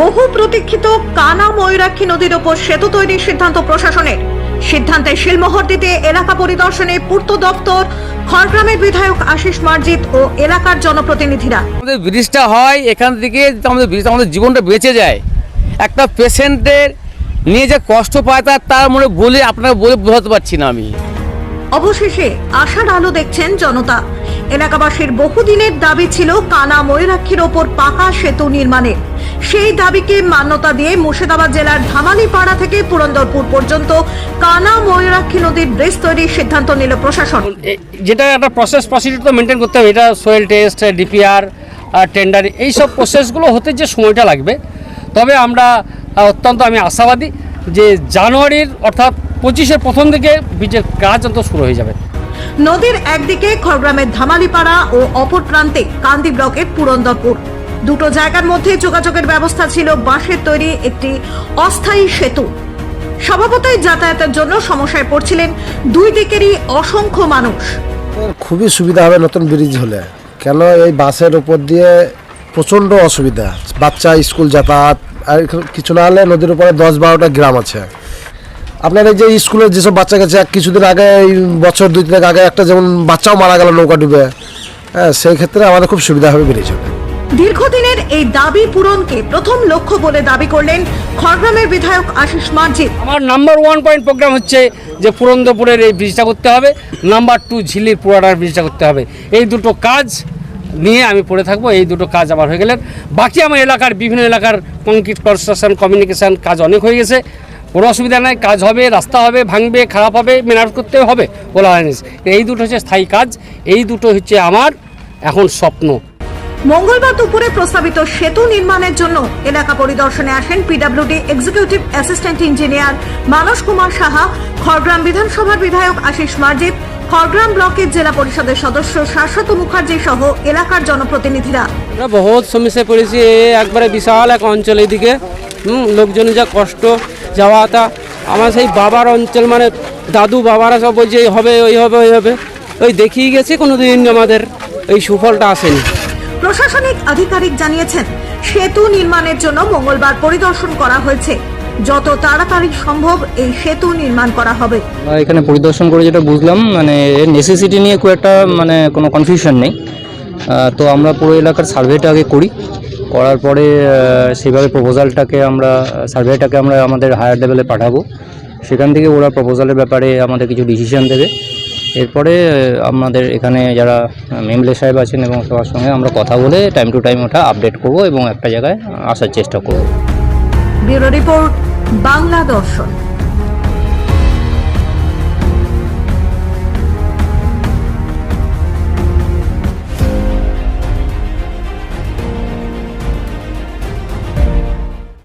বহু প্রতীক্ষিত কানা ময়ূরাক্ষী নদীর ওপর সেতু তৈরির সিদ্ধান্ত প্রশাসনের। সিদ্ধান্তে শিলমোহর দিতে এলাকা পরিদর্শনে পূর্ত দপ্তর খড়গ্রামের বিধায়ক আশিস মার্জিত ও এলাকার জনপ্রতিনিধিরা। আমাদের ব্রিজটা হয় এখান থেকে আমাদের ব্রিজ আমাদের জীবনটা বেঁচে যায়। একটা পেশেন্টের নিয়ে যে কষ্ট পায় তার তার মনে বলে আপনাকে বলে বোঝাতে পারছি না আমি। অবশেষে আশার আলো দেখছেন জনতা। এলাকাবাসীর বহুদিনের দাবি ছিল কানা ময়ূরাক্ষীর ওপর পাকা সেতু নির্মাণের। সেই দাবিকে মান্যতা দিয়ে মুর্শিদাবাদ জেলার ধামালিপাড়া থেকে পুরন্দরপুর পর্যন্ত কানা ময়ূরাক্ষী নদীর ব্রিজ তৈরির সিদ্ধান্ত নিল প্রশাসন। যেটা একটা প্রসেস প্রসিডিউর তো মেনটেন করতে হবে এটা সোয়েল টেস্ট ডিপিআর টেন্ডার এইসব প্রসেসগুলো হতে যে সময়টা লাগবে তবে আমরা অত্যন্ত আমি আশাবাদী যে জানুয়ারির অর্থাৎ পঁচিশের প্রথম দিকে বীজের কাজ অন্তত শুরু হয়ে যাবে। নদীর একদিকে খড়গ্রামের ধামালিপাড়া ও অপর প্রান্তে কান্দি ব্লকের পুরন্দরপুর। দুটো জায়গার মধ্যে যোগাযোগের ব্যবস্থা ছিল। বাঁশের তৈরি একটি অস্থায়ী সেতু। স্বভাবতই যাতায়াতের জন্য সমস্যায় পড়ছিলেন দুই দিকেরই অসংখ্য মানুষ। খুবই সুবিধা হবে নতুন ব্রিজ হলে। কেন এই বাসের উপর দিয়ে প্রচণ্ড অসুবিধা। বাচ্চা, স্কুল যাতায়াত, আর কিছু না হলে নদীর উপরে দশ বারোটা গ্রাম আছে। আপনার এই যে স্কুলের যেসব বাচ্চা গেছে কিছুদিন আগে, এই বছর দুই তিন আগে একটা যেমন বাচ্চাও মারা গেল, নৌকা ডুবে। হ্যাঁ সেই ক্ষেত্রে আমাদের খুব সুবিধা হবে ব্রিজ হলে। দীর্ঘদিনের এই দাবি পূরণকে প্রথম লক্ষ্য বলে দাবি করলেন খড়গ্রামের বিধায়ক আশিস মার্জিত আমার নাম্বার ওয়ান পয়েন্ট প্রোগ্রাম হচ্ছে যে পুরন্দরপুরের এই ব্রিজটা করতে হবে। নাম্বার টু ঝিলির পুরাটার ব্রিজটা করতে হবে। এই দুটো কাজ নিয়ে আমি পড়ে থাকব। এই দুটো কাজ আমার হয়ে গেলেন। বাকি আমার এলাকার বিভিন্ন এলাকার কংক্রিট কনস্ট্রাকশন কমিউনিকেশন কাজ অনেক হয়ে গেছে। কোনো অসুবিধা নাই। কাজ হবে, রাস্তা হবে, ভাঙবে, খারাপ হবে মেনার করতে হবে, বলা হয়নি। এই দুটো হচ্ছে স্থায়ী কাজ। এই দুটো হচ্ছে আমার এখন স্বপ্ন। মঙ্গলবার দুপুরে প্রস্তাবিত সেতু নির্মাণের জন্য এলাকা পরিদর্শনে আসেন PWD executive assistant engineer Manas Kumar Saha, Khargram বিধানসভার বিধায়ক আশিস মার্জিত, খড়গ্রাম ব্লকের জেলা পরিষদের সদস্য শাশ্বত মুখার্জি সহ এলাকার জনপ্রতিনিধিরা। আমরা বহুত সমস্যায় পড়েছি একবারে বিশাল এক অঞ্চল এদিকে। হুম লোকজনের যা কষ্ট যাওয়া আতা আমার সেই বাবার অঞ্চল মানে দাদু বাবারা সব বলছে, এই হবে, ওই হবে ওই হবে। ওই দেখিয়ে গেছে কোনো দিন আমাদের এই সুফলটা আসেনি। প্রশাসনিক আধিকারিক জানিয়েছেন, সেতু নির্মাণের জন্য মঙ্গলবার পরিদর্শন করা হয়েছে। যত তাড়াতাড়ি সম্ভব এই সেতু নির্মাণ করা হবে। এখানে পরিদর্শন করে যেটা বুঝলাম মানে এর নেসেসিটি নিয়ে খুব একটা মানে কোনো কনফিউশন নেই। তো আমরা পুরো এলাকার সার্ভেটা আগে করি। করার পরে সেভাবে প্রপোজালটাকে আমরা সার্ভেটাকে আমরা আমাদের হায়ার লেভেলে পাঠাবো। সেখান থেকে ওরা প্রপোজালের ব্যাপারে আমাদের কিছু ডিসিশন দেবে। এরপরে আমাদের এখানে যারা মেমলে সাহেব আছেন এবং সবার সঙ্গে আমরা কথা বলে টাইম টু টাইম ওটা আপডেট করব এবং একটা জায়গায় আসার চেষ্টা করব। ব্যুরো রিপোর্ট, বাংলা দর্শন।